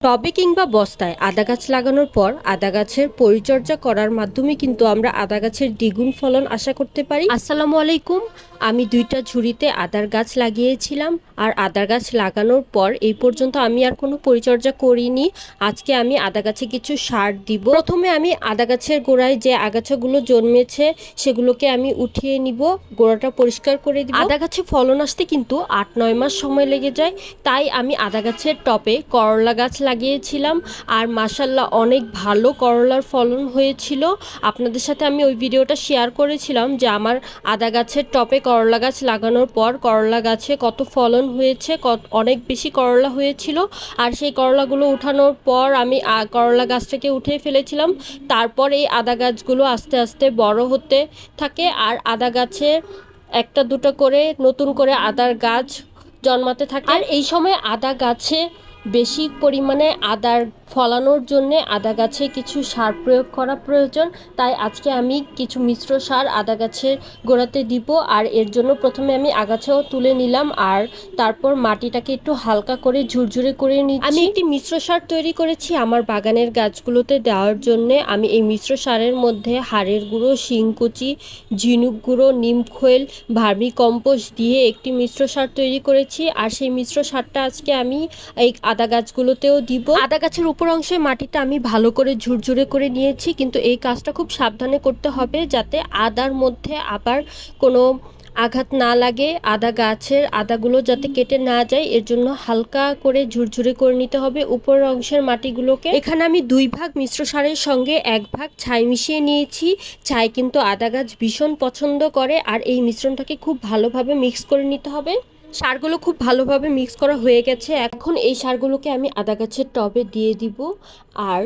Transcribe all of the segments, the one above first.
টবে কিংবা বস্তায় আদা গাছ লাগানোর পর আদা গাছের পরিচর্যা করার মাধ্যমে কিন্তু আমরা আদা গাছের দ্বিগুণ ফলন আশা করতে পারি। আসসালামু আলাইকুম। আমি দুইটা ঝুড়িতে আদার গাছ লাগিয়েছিলাম আর আদার গাছ লাগানোর পর এই পর্যন্ত আমি আর কোনো পরিচর্যা করিনি। আজকে আমি আদা গাছে কিছু সার দিব। প্রথমে আমি আদা গাছের গোড়ায় যে আগাছাগুলো জন্মেছে সেগুলোকে আমি উঠিয়ে নিব। গোড়াটা পরিষ্কার করে দিব। আদা গাছে ফলন আসতে কিন্তু আট নয় মাস সময় লেগে যায়। তাই আমি আদা গাছের টপে করলা গাছ লাগিয়েছিলাম। আর মাসাল্লাহ অনেক ভালো করলার ফলন হয়েছিল। আপনাদের সাথে আমি ওই ভিডিওটা শেয়ার করেছিলাম যে আমার আদা গাছের টপে করলা গাছ লাগানোর পর করলা গাছে কত ফলন হয়েছে, কত অনেক বেশি করলা হয়েছিল। আর সেই করলাগুলো উঠানোর পর আমি করলা গাছটাকে উঠে ফেলেছিলাম। তারপর এই আদা গাছগুলো আস্তে আস্তে বড় হতে থাকে। আর আদা গাছে একটা দুটো করে নতুন করে আদার গাছ জন্মাতে থাকে। আর এই সময় আদা গাছে বেশি পরিমাণে আদার ফলানোর জন্য আদা গাছে কিছু সার প্রয়োগ করা প্রয়োজন। তাই আজকে আমি কিছু মিশ্র সার আদা গাছের গোড়াতে দিব আর এর জন্য প্রথমে আমি আগাছাও তুলে নিলাম আর তারপর মাটিটাকে একটু হালকা করে ঝুরঝুরে করে নিচ্ছি। আমি একটি মিশ্র সার তৈরি করেছি আমার বাগানের গাছগুলোতে দেওয়ার জন্য। আমি এই মিশ্র সারের মধ্যে হাড়ের গুঁড়ো, শিংকুচি, ঝিনুক গুঁড়ো, নিম খোয়েল, ভার্মি কম্পোস্ট দিয়ে একটি মিশ্র সার তৈরি করেছি। আর সেই মিশ্র সারটা আজকে আমি এই আদা গাছগুলোতেও দিব। আদা গাছের উপর অংশে মাটিটা আমি ভালো করে ঝুরঝুরে করে নিয়েছি, কিন্তু এই কাজটা খুব সাবধানে করতে হবে যাতে আদার মধ্যে আবার কোনো আঘাত না লাগে, আদা গাছের আদাগুলো যাতে কেটে না যায়, এর জন্য হালকা করে ঝুরঝুরে করে নিতে হবে উপরের অংশের মাটিগুলোকে। এখানে আমি দুই ভাগ মিশ্র সারের সঙ্গে এক ভাগ ছাই মিশিয়ে নিয়েছি। ছাই কিন্তু আদা গাছ ভীষণ পছন্দ করে, আর এই মিশ্রণটাকে খুব ভালোভাবে মিক্স করে নিতে হবে। সারগুলো খুব ভালোভাবে মিক্স করা হয়ে গেছে। এখন এই সারগুলোকে আমি আদা গাছের টবে দিয়ে দিব। আর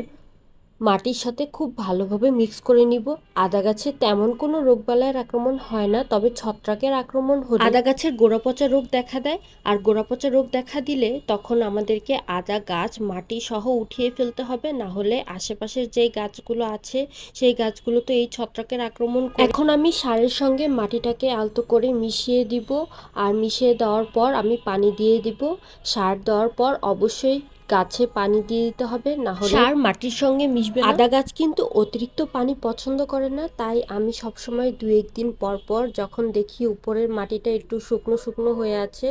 মাটির সাথে খুব ভালোভাবে মিক্স করে নিব আদা গাছে তেমন কোনো রোগবালাইয়ের আক্রমণ হয় না তবে ছত্রাকের আক্রমণ হলে আদা গাছের গোড়া পচা রোগ দেখা দেয় আর গোড়া পচা রোগ দেখা দিলে তখন আমাদেরকে আদা গাছ মাটি সহ উঠিয়ে ফেলতে হবে না হলে আশেপাশের যেই গাছগুলো আছে সেই গাছগুলো তো এই ছত্রাকের আক্রমণ করে। এখন আমি সারের সঙ্গে মাটিটাকে আলতো করে মিশিয়ে দিব আর মিশিয়ে দেওয়ার পর আমি পানি দিয়ে দিব সার দেওয়ার পর অবশ্যই গাছে পানি দিয়ে দিতে হবে না হলে সার মাটির সঙ্গে মিশবে আদা গাছ কিন্তু অতিরিক্ত পানি পছন্দ করে না তাই আমি সবসময় দু একদিন পর পর যখন দেখি উপরের মাটিটা একটু শুকনো শুকনো হয়ে আছে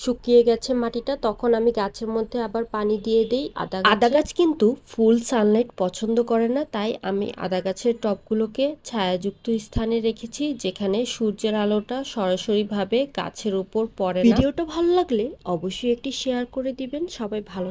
শুকিয়ে গেছে মাটিটা তখন আমি গাছের মধ্যে আবার পানি দিয়ে দিই আদা আদা গাছ কিন্তু ফুল সানলাইট পছন্দ করে না তাই আমি আদা গাছের টবগুলোকে ছায়াযুক্ত স্থানে রেখেছি যেখানে সূর্যের আলোটা সরাসরিভাবে গাছের উপর পড়ে ভিডিওটা ভালো লাগলে অবশ্যই একটি শেয়ার করে দিবেন সবাই ভালো